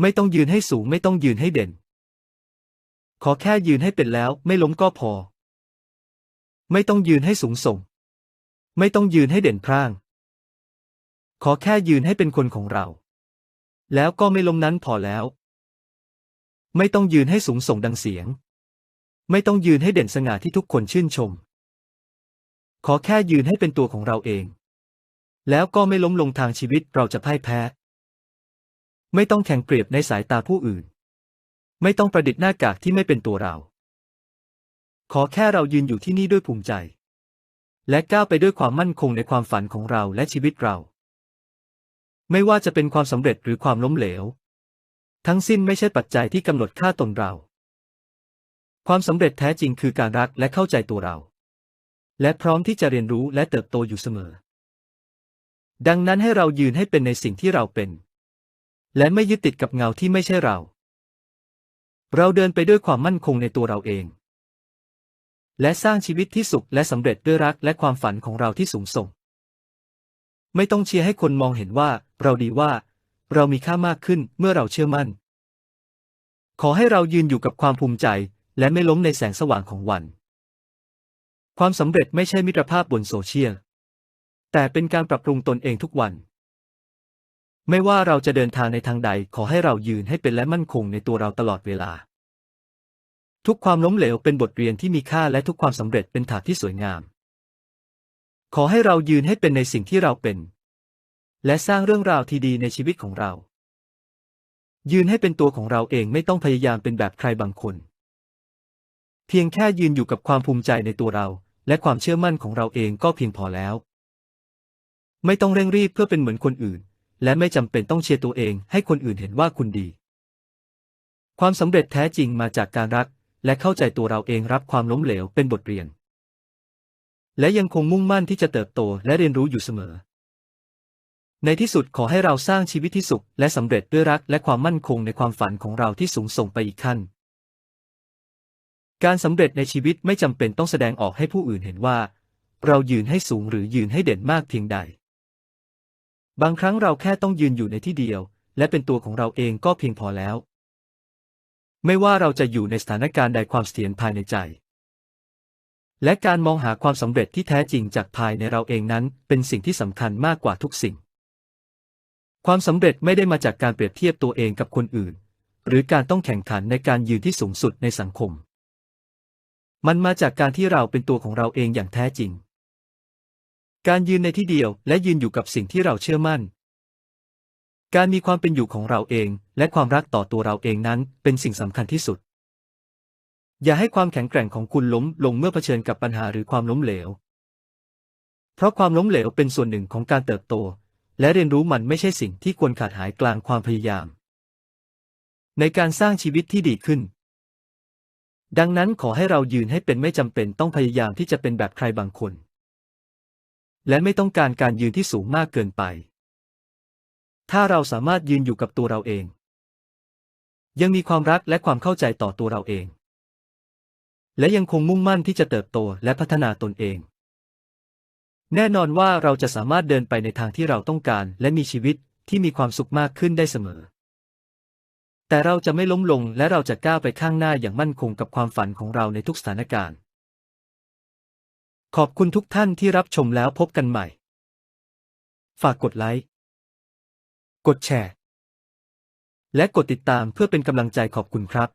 ไม่ต้องยืนให้สูงไม่ต้องยืนให้เด่น ขอแค่ยืนให้เป็นแล้ว ไม่ล้มก็พอ ไม่ต้องยืนให้สูงส่ง ไม่ต้องยืนให้เด่นพร่าง ขอแค่ยืนให้เป็นคนของเรา แล้วก็ไม่ล้มนั้นพอแล้ว ไม่ต้องยืนให้สูงส่งดังเสียง ไม่ต้องยืนให้เด่นสง่าที่ทุกคนชื่นชม ขอแค่ยืนให้เป็นตัวของเราเอง แล้วก็ไม่ล้มลงทางชีวิตเราจะพ่ายแพ้ ไม่ต้องแข่งเปรียบในสายตาผู้อื่น ไม่ต้องประดิษฐ์หน้ากากที่ไม่เป็นตัวเรา ขอแค่เรายืนอยู่ที่นี่ด้วยภูมิใจ และก้าวไปด้วยความมั่นคงในความฝันของเราและชีวิตเรา ไม่ว่าจะเป็นความสำเร็จหรือความล้มเหลว ทั้งสิ้นไม่ใช่ปัจจัยที่กำหนดค่าตนเรา ความสำเร็จแท้จริงคือการรักและเข้าใจตัวเรา และพร้อมที่จะเรียนรู้และเติบโตอยู่เสมอ ดังนั้นให้เรายืนให้เป็นในสิ่งที่เราเป็น และไม่ยึดติดกับเงาที่ไม่ใช่เรา เราเดินไปด้วยความมั่นคงในตัวเราเอง และสร้างชีวิตที่สุขและสำเร็จด้วยรักและความฝันของเราที่สูงส่ง ไม่ต้องเชียร์ให้คนมองเห็นว่า เราดีว่า เรามีค่ามากขึ้นเมื่อเราเชื่อมั่น ขอให้เรายืนอยู่กับความภูมิใจ และไม่ล้มในแสงสว่างของวัน ความสำเร็จไม่ใช่มิตรภาพบนโซเชียลแต่เป็นการปรับปรุงตนเองทุกวัน ไม่ว่าเราจะเดินทางในทางใดขอให้เรายืนให้เป็นและมั่นคงในตัวเราตลอดเวลา ทุกความล้มเหลวเป็นบทเรียนที่มีค่าและทุกความสำเร็จเป็นถาดที่สวยงาม ขอให้เรายืนให้เป็นในสิ่งที่เราเป็น และสร้างเรื่องราวที่ดีในชีวิตของเรา ยืนให้เป็นตัวของเราเองไม่ต้องพยายามเป็นแบบใครบางคน เพียงแค่ยืนอยู่กับความภูมิใจในตัวเรา และความเชื่อมั่นของเราเองก็เพียงพอแล้ว ไม่ต้องเร่งรีบเพื่อเป็นเหมือนคนอื่น และไม่จำเป็นต้องเชียร์ตัวเองให้คนอื่นเห็นว่าคุณดี ความสำเร็จแท้จริงมาจากการรัก และเข้าใจตัวเราเองรับความล้มเหลวเป็นบทเรียน และยังคงมุ่งมั่นที่จะเติบโตและเรียนรู้อยู่เสมอ ในที่สุดขอให้เราสร้างชีวิตที่สุข และสำเร็จด้วยรักและความมั่นคงในความฝันของเราที่สูงส่งไปอีกขั้น การสำเร็จในชีวิตไม่จำเป็นต้องแสดงออกให้ผู้อื่นเห็นว่า เรายืนให้สูงหรือยืนให้เด่นมากเพียงใด บางครั้งเราแค่ต้องยืนอยู่ในที่เดียว และเป็นตัวของเราเองก็เพียงพอแล้ว ไม่ว่าเราจะอยู่ในสถานการณ์ใดความเสถียรภายในใจ และการมองหาความสำเร็จที่แท้จริงจากภายในเราเองนั้น เป็นสิ่งที่สำคัญมากกว่าทุกสิ่ง ความสำเร็จไม่ได้มาจากการเปรียบเทียบตัวเองกับคนอื่น หรือการต้องแข่งขันในการยืนที่สูงสุดในสังคม มันมาจากการที่เราเป็นตัวของเราเองอย่างแท้จริง การยืนในที่เดียวและยืนอยู่กับสิ่งที่เราเชื่อมั่น การมีความเป็นอยู่ของเราเอง และความรักต่อตัวเราเองนั้น เป็นสิ่งสำคัญที่สุด อย่าให้ความแข็งแกร่งของคุณล้มลงเมื่อเผชิญกับปัญหาหรือความล้มเหลว เพราะความล้มเหลวเป็นส่วนหนึ่งของการเติบโต และเรียนรู้มันไม่ใช่สิ่งที่ควรขาดหายกลางความพยายาม ในการสร้างชีวิตที่ดีขึ้น ดังนั้นขอให้เรายืนให้เป็นไม่จำเป็นต้องพยายามที่จะเป็นแบบใครบางคน และไม่ต้องการการยืนที่สูงมากเกินไป ถ้าเราสามารถยืนอยู่กับตัวเราเอง ยังมีความรักและความเข้าใจต่อตัวเราเอง และยังคงมุ่งมั่นที่จะเติบโตและพัฒนาตนเอง แน่นอนว่าเราจะสามารถเดินไปในทางที่เราต้องการและมีชีวิตที่มีความสุขมากขึ้นได้เสมอ แต่เราจะไม่ล้มลงและเราจะก้าวไปข้างหน้าอย่างมั่นคงกับความฝันของเราในทุกสถานการณ์ ขอบคุณทุกท่านที่รับชมแล้วพบกันใหม่ ฝากกดไลค์ กดแชร์ และกดติดตามเพื่อเป็นกำลังใจขอบคุณครับ